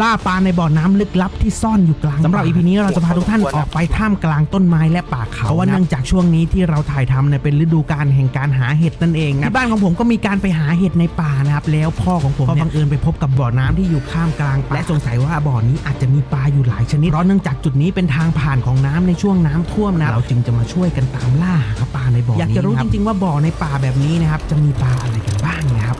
ล่าปลาในบ่อน้ำลึกลับที่ซ่อนอยู่กลางสำหรับอีพีนี้เราจะพาทุกท่านออกไปท่ามกลางต้นไม้และป่าเขาเพราะว่าเนื่องจากช่วงนี้ที่เราถ่ายทำเนี่ยเป็นฤดูกาลแห่งการหาเห็ดนั่นเองนะที่บ้านของผมก็มีการไปหาเห็ดในป่านะครับแล้วพ่อของผมก็บังเอิญไปพบกับบ่อน้ำที่อยู่ข้ามกลางป่าและสงสัยว่าบ่อนี้อาจจะมีปลาอยู่หลายชนิดเพราะเนื่องจากจุดนี้เป็นทางผ่านของน้ำในช่วงน้ำท่วมนะเราจึงจะมาช่วยกันตามล่าหาปลาในบ่อนี้อยากจะรู้จริงๆว่าบ่อในป่าแบบนี้นะครับจะมีปลาอะไรกันบ้างนะครับ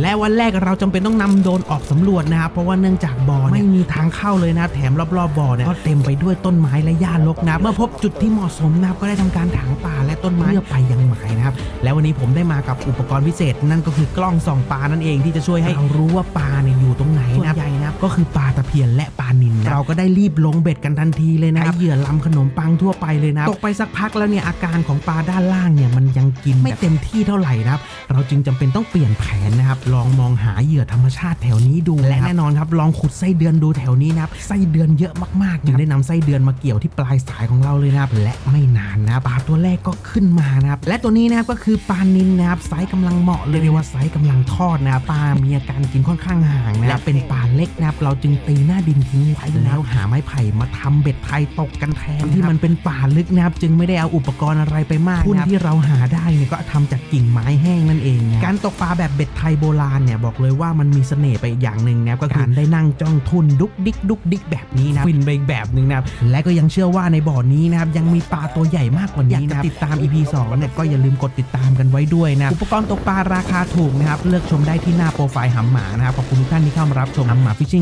และวันแรกเราจำเป็นต้องนำโดรนออกสำรวจนะครับเพราะว่าเนื่องจากบ่อนไม่มีทางเข้าเลยนะครับแถมรอบๆบ่อเนี่ยก็เต็มไปด้วยต้นไม้และหญ้ารกนะเมื่อพบจุดที่เหมาะสมนะครับก็ได้ทำการถางป่าและต้นไม้เพื่อไปยังหมายนะครับและวันนี้ผมได้มากับอุปกรณ์พิเศษ นั่นก็คือกล้องส่องปลานั่นเองที่จะช่วยให้เรารู้ว่าปลาเนี่ยอยู่ตรงไหน ก็คือปลาตะเพียนและปลานิลนะเราก็ได้รีบลงเบ็ดกันทันทีเลยนะครับใช้เหยื่อลำขนมปังทั่วไปเลยนะตกไปสักพักแล้วเนี่ยอาการของปลาด้านล่างเนี่ยมันยังกินไม่เต็มที่เท่าไหร่นะครับเราจึงจำเป็นต้องเปลี่ยนแผนนะครับลองมองหาเหยื่อธรรมชาติแถวนี้ดูและแน่นอนครับลองขุดไส้เดือนดูแถวนี้นะครับไส้เดือนเยอะมากๆจึงได้นำไส้เดือนมาเกี่ยวที่ปลายสายของเราเลยนะครับและไม่นานนะปลาตัวแรกก็ขึ้นมานะครับและตัวนี้นะครับก็คือปลานินนะครับไซส์กำลังเหมาะเลยเรียกว่าไซส์กำลังทอดนะครับปลามีอาการกินค่อนข้างห่างนะและเป็นปลาเล็กนะครับ เราจึงตีหน้าดินทิ้งไว้แล้วหาไม้ไผ่มาทำเบ็ดไทยตกกันแทนที่มันเป็นป่าลึกนะครับจึงไม่ได้เอาอุปกรณ์อะไรไปมากทุนที่เราหาได้เนี่ยก็ทำจากกิ่งไม้แห้งนั่นเองนะการตกปลาแบบเบ็ดไทยโบราณเนี่ยบอกเลยว่ามันมีเสน่ห์ไปอีกอย่างหนึ่งนะครับก็คือการได้นั่งจ้องทุนดุกดิกดุกดิกแบบนี้นะฟินไปอีกแบบหนึ่งนะครับและก็ยังเชื่อว่าในบ่อนี้นะครับยังมีปลาตัวใหญ่มากกว่านี้นะครับติดตาม EP 2เนี่ยก็อย่าลืมกดติดตามกันไว้ด้วยนะอุปกรณ์ตกปลาราคาถูกนะครับเลือกชมได้ที่หน้าโปรไฟล์หำหมานะครับขอบคุณทุกท่านที่เข้ามารับชมหำหมาฟิชชิ่ง